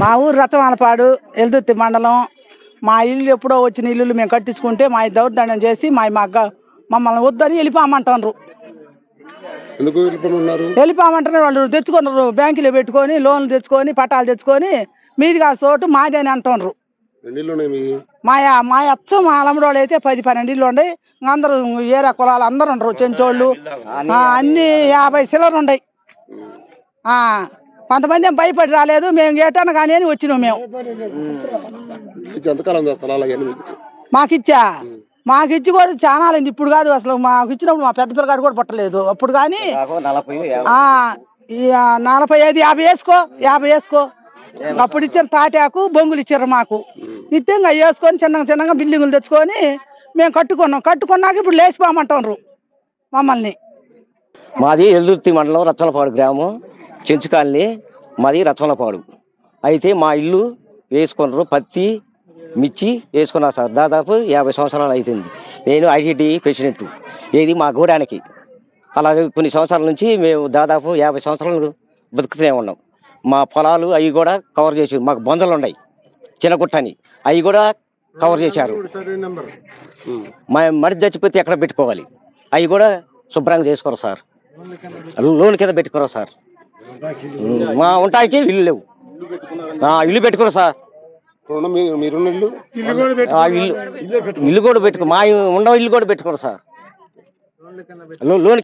మా ఊరు రతమానపాడు ఎల్దుర్తి మండలం. మా ఇల్లు ఎప్పుడో వచ్చిన ఇల్లులు మేము కట్టించుకుంటే మా దౌర్జన్యం చేసి మా మగ్గ మమ్మల్ని వద్దని వెళ్ళిపోమంటారు వెళ్ళిపోమంటారు వాళ్ళు తెచ్చుకున్నారు బ్యాంకులో పెట్టుకొని లోన్లు తెచ్చుకొని పట్టాలు తెచ్చుకొని మీది ఆ చోటు మాది అని అంటున్నారు మీ మా? యా- మా అచ్చ మా అలమడోళ్ళు అయితే పది పన్నెండు ఇల్లు ఉన్నాయి ఇంకా అందరూ ఏరా కులాలు అందరూ ఉండరు చెంచోళ్ళు. ఆ, అన్ని యాభై సిల్లర్ ఉన్నాయి ఆ, కొంతమంది ఏం భయపడి రాలేదు మేము ఏటాను కానీ అని వచ్చినాం మేము. ఇచ్చి మీకు ఇచ్చి? మాకిచ్చా? మాకిచ్చి కూడా చాలా అయింది. ఇప్పుడు కాదు అసలు మాకు ఇచ్చినప్పుడు మా పెద్ద పిల్లగాడు కూడా పుట్టలేదు. అప్పుడు కానీ నలభై ఐదు యాభై వేసుకో యాభై వేసుకో. అప్పుడు ఇచ్చిన తాటాకు బొంగులు ఇచ్చారు మాకు. నిత్యంగా వేసుకొని చిన్నగా చిన్నగా బిల్డింగులు తెచ్చుకొని మేము కట్టుకున్నాం. కట్టుకున్నాక ఇప్పుడు లేచిపోమంటారు మమ్మల్ని. మాది ఎల్దుర్తి మండలం రచ్చలపాడు గ్రామం చెంచు కాలనీ మాది రచ్చలపాడు అయితే మా ఇల్లు వేసుకున్నారు పత్తి మిర్చి వేసుకున్నా సార్. దాదాపు యాభై సంవత్సరాలు అవుతుంది నేను ఐటీటీ ప్రెసిడెంట్. ఏది మా గూడానికి. అలాగే కొన్ని సంవత్సరాల నుంచి మేము దాదాపు యాభై సంవత్సరాలు బతుకుతూనే ఉన్నాం. మా పొలాలు అవి కూడా కవర్ చేసారు మాకు బొందలు ఉన్నాయి చిన్నగుట్టని అవి కూడా కవర్ చేశారు. మా మడి చచ్చిపోతే ఎక్కడ పెట్టుకోవాలి? అవి కూడా శుభ్రంగా చేసుకోరు సార్. లోన్ కింద పెట్టుకోరు సార్. మా ఉంటానికి ఇల్లు లేవు. ఆ, ఇల్లు పెట్టుకోరు సార్. ఇల్లు? ఆ, ఇల్లు ఇల్లు కూడా పెట్టుకో మా ఉండ ఇల్లు కూడా పెట్టుకోరు సార్. లోన్